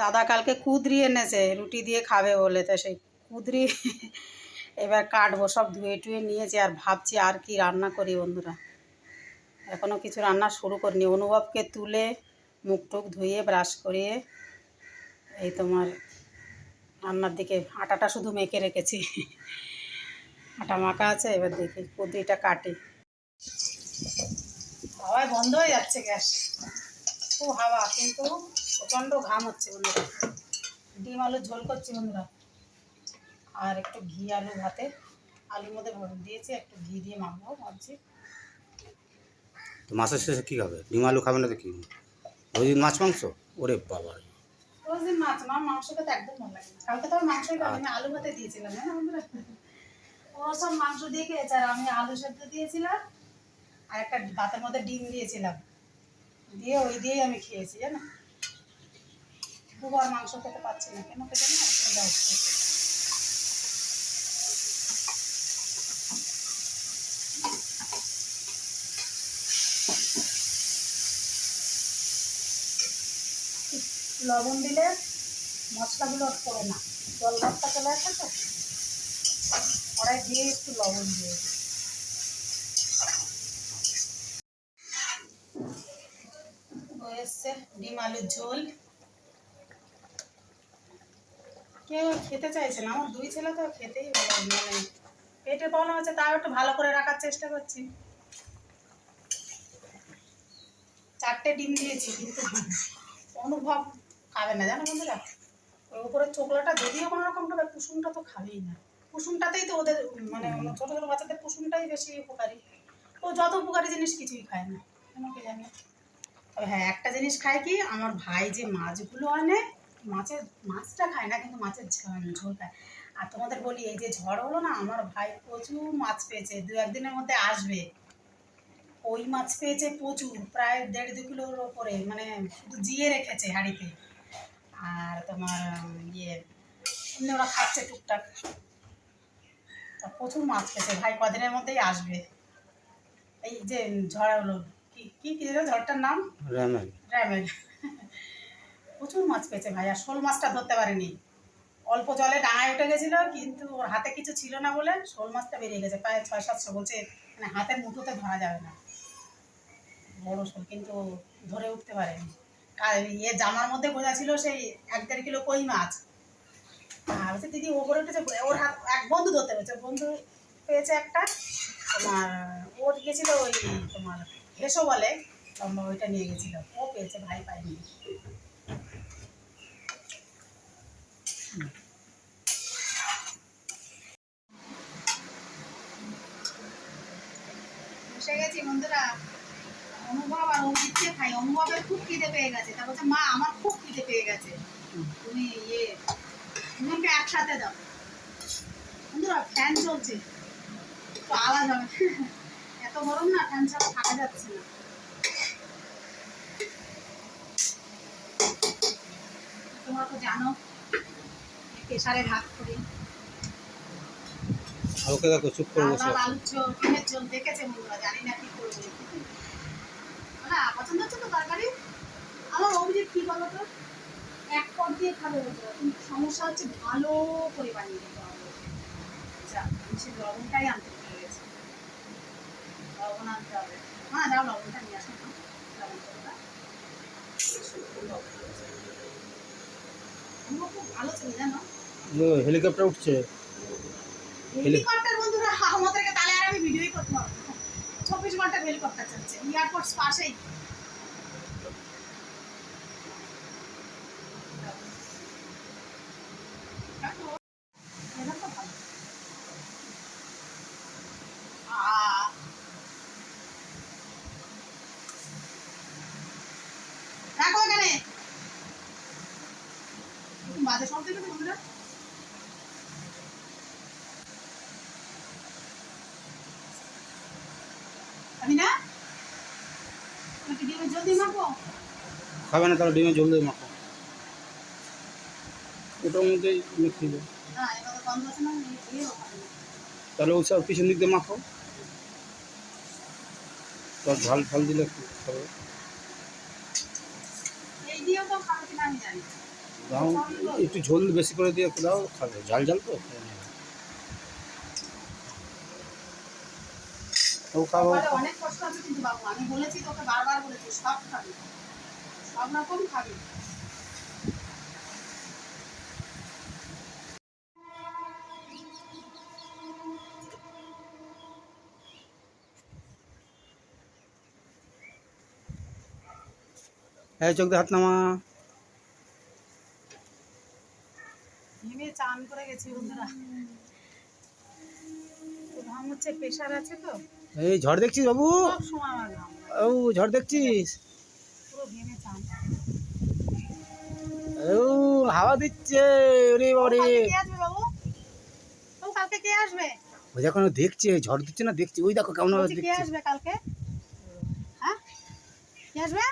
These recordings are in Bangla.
দাদা কালকে কুদরি এনেছে, রুটি দিয়ে খাবে বলে। তো সেই কুদরি এবার কাটবো, সব ধুয়ে টুয়ে নিয়েছি আর ভাবছি আর কি রান্না করি বন্ধুরা। এখনও কিছু রান্না শুরু করিনি। অনুভবকে তুলে মুখ টুক ধুয়ে ব্রাশ করিয়ে এই তোমার রান্নার দিকে আটাটা শুধু মেখে রেখেছি। আটা মাখা আছে, এবার দেখি কুদরিটা কাটি। হাওয়ায় বন্ধ হয়ে যাচ্ছে গ্যাস। খুব হাওয়া, কিন্তু প্রচণ্ড ঘাম হচ্ছে বন্ধুরা। ডিম আলু ঝোল করছি বন্ধুরা। আর একটু ঘি আলু ভাতে আলুর মধ্যে ভরে দিয়েছি একটু ঘি দিয়ে মাখবো ভাবছি। তো মাছের শেষে কী খাবে? ডিম আলু খাবে না তো কি? ওই মাছ মাংস? ওরে বাবা রোজদিন মাছ মা মাংস খেতে একদম ভালো লাগে কালকে তো মাংসই খাই আমি আলু ভাতে দিয়েছিলাম হ্যাঁ বন্ধুরা? ও সব মাংস দিয়ে খেয়েছে আর আমি আলু সেদ্ধ দিয়েছিলাম আর একটা ভাতের মধ্যে ডিম দিয়েছিলাম। দিয়ে ওই দিয়েই আমি খেয়েছি জানো? দুবার মাংস খেতে পাচ্ছি না কেন খেতে না অসুবিধা হচ্ছে লবণ দিলে মশলাগুলো পড়ে না। জল ভাতটা চলে আসে তো, কড়াই দিয়ে একটু লবণ দিয়ে ডিম, আলুর ঝোল। কেউ খেতে চাইছে না। আমার দুই ছেলে তো খেতেই মানে পেটের প্রবলেম আছে তাও একটু ভালো করে রাখার চেষ্টা করছি। চারটে ডিম দিয়েছি কিন্তু অনুভব খাবে না। জানো বন্ধুরা ওই উপরের চোখলাটা যদিও কোনো রকম খাবে কুসুমটা তো খাবেই না। কুসুমটাতেই তো ওদের মানে ছোটো ছোটো বাচ্চাদের কুসুমটাই বেশি উপকারী। ও যত উপকারী জিনিস কিছুই খায় না। কেন কে জানে? তবে হ্যাঁ একটা জিনিস খায় কি আমার ভাই যে মাছগুলো আনে মাছের মাছটা খায় না কিন্তু মাছের ঝোল খায়। আর তোমাদের বলি এই যে ঝড় হলো না আমার ভাই প্রচুর মাছ পেয়েছে দু একদিনের মধ্যে আসবে। ওই মাছ পেয়েছে প্রচুর প্রায় দেড় দু কিলোর ওপরে মানে শুধু জিয়ে রেখেছে হাঁড়িতে। আর তোমার ইয়ে এমনি ওরা খাচ্ছে টুকটাক। তা প্রচুর মাছ পেয়েছে ভাই কদিনের মধ্যেই আসবে। এই যে ঝড় হলো কি কি ঝড়টার নাম? র্যামেল ড্রামের প্রচুর মাছ পেয়েছে ভাই আর শোল মাছটা ধরতে পারেনি। অল্প জলে ডাঙায় উঠে গেছিল, কিন্তু ওর হাতে কিছু ছিল না বলে শোল মাছটা বেরিয়ে গেছে, প্রায় ছয় সাতশো বলছে মানে হাতের মুঠোতে ধরা যাবে না। বড় শোল, কিন্তু ধরে উঠতে পারেনি। আর ইয়ে জামার মধ্যে বোঝা ছিল সেই এক দেড় কিলো কই মাছ। আর বলছে, দিদি, ওপরে উঠেছে। ওর হাত, এক বন্ধু ধরতে পেরেছে, বন্ধু পেয়েছে একটা। তোমার, ওর গেছিল ওই তোমার হেসো বলে ওইটা নিয়ে গেছিল ও পেয়েছে, ভাই পাইনি বন্ধুরা। তুমি ইয়ে ফ্যান চলছে। তো আওয়াজ হবে। এত গরম না ফ্যান ছাড়া থাকা যাচ্ছে না। তোমরা তো জানো প্রেশারে ভাত করি ওকে দেখো চুপ করে বসে ডিমের দেখেছে জানি না কি করবে। না পছন্দ হচ্ছে তো তরকারি? আমার অভিযোগ কি বলো তো? এক পদ দিয়ে খাবে বন্ধুরা কিন্তু সমস্যা হচ্ছে ভালো করে বানিয়ে দিতে হবে। যা সে লবণটাই আনতে ভুলে গেছি। লবণ আনতে হবে। যাও লবণটা নিয়ে আসো। না লবণটা খুব ভালো ছিল জানো? হেলিকপ্টার উঠছে। হেলিকপ্টার বন্ধুরা আমাদেরকে তাহলে আর আমি ভিডিওই করতে ঘণ্টা হেলিকপ্টার চলছে পাশেই। বাজে শব্দ দেবে বন্ধুরা আমি না নাকি ডিমের জলদি মাখবো খাবে না, তাহলে ডিমে জল দিয়ে মাখো। ওটার মধ্যেই না। তাহলে ওই সব পিছন দিক দিয়ে মাখো। তার ঝাল ঝাল দিলে খাবে একটু ঝোল বেশি করে দিয়ে দাও, খাবে। ঝাল ঝাল তো? খাব অনেক কষ্ট আছে কিন্তু বাবু। আমি বলেছি তোকে বারবার বলেছি সব খাবি। সব রকম খাবি। এই চোখ হাত নামা। চান করে গেছি বন্ধুরা। হচ্ছে প্রেশার আছে তো। এই ঝড় দেখছিস বাবু? ও ঝড় দেখছিস? ও হাওয়া দিচ্ছে ওরে বাবারে। কালকে কে আসবে দেখো দেখছে ঝড় দিচ্ছে না দেখছি। ওই দেখো কেমন ভাবে কে আসবে কালকে? হ্যাঁ? কে আসবে?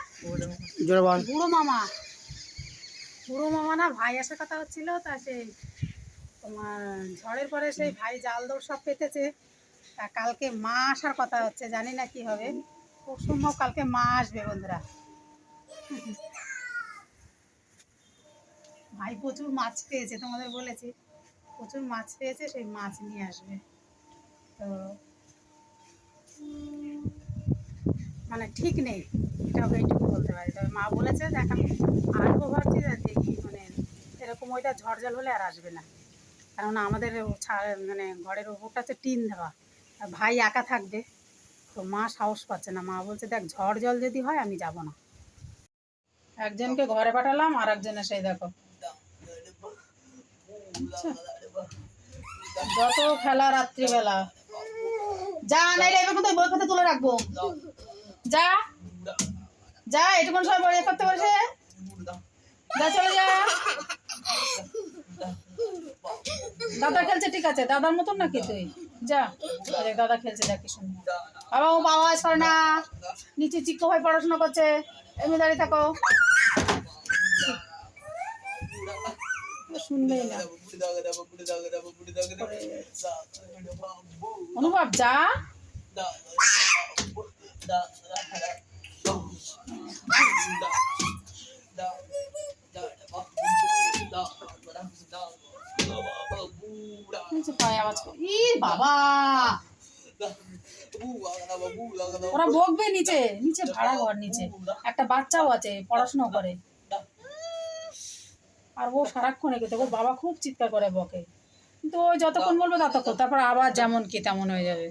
জোরে বল। বুড়ো মামা। বুড়ো মামা না ভাই আসার কথা হচ্ছিল তা সেই তোমার ঝড়ের পরে সেই ভাই জাল দৌড় সব পেতেছে। তা কালকে মা আসার কথা হচ্ছে, জানি না কি হবে। খুব সম্ভব কালকে মা আসবে বন্ধুরা। ভাই প্রচুর মাছ পেয়েছে, তোমাদের বলেছি। প্রচুর মাছ পেয়েছে, সেই মাছ নিয়ে আসবে। তো মানে ঠিক নেই এটা এইটুকু বলতে পারি। তবে মা বলেছে, দেখ আমি আসব ভাবছি, দেখি মানে এরকম ওইটা ঝড় জল হলে আর আসবে না। কারণ আমাদের মানে ঘরের ওপরটা হচ্ছে টিন দেওয়া। আর ভাই একা থাকবে, তো মা সাহস পাচ্ছে না। মা বলছে, দেখ, ঝড় জল যদি হয়, আমি যাব না। একজনকে ঘরে পাঠালাম, আর একজনে সেই দেখো। আচ্ছা। যত খেলা রাত্রিবেলা। যা নাই এবার বই খাতা তুলে রাখব। যা যা, এটুকুন সময় বড় করতে বসে যা, চলে যা। দাদা খেলছে, ঠিক আছে। দাদার মতন নাকি তুই? যা দাদা খেলছে কি সুন্দর বাবা ও বাবা সর না নিচে চিক্কো হয়ে পড়াশোনা করছে এমনি দাঁড়িয়ে থাকো শুনবেই না অনুভব যা ওরা বকবে নিচে নিচে ভাড়া ঘর নিচে। একটা বাচ্চাও আছে পড়াশোনা করে। আর ও সারাক্ষণ এগোতে, ওর বাবা খুব চিৎকার করে বকে। কিন্তু ওই যতক্ষণ বলবে ততক্ষণ, তারপর আবার যেমন কি তেমন হয়ে যাবে।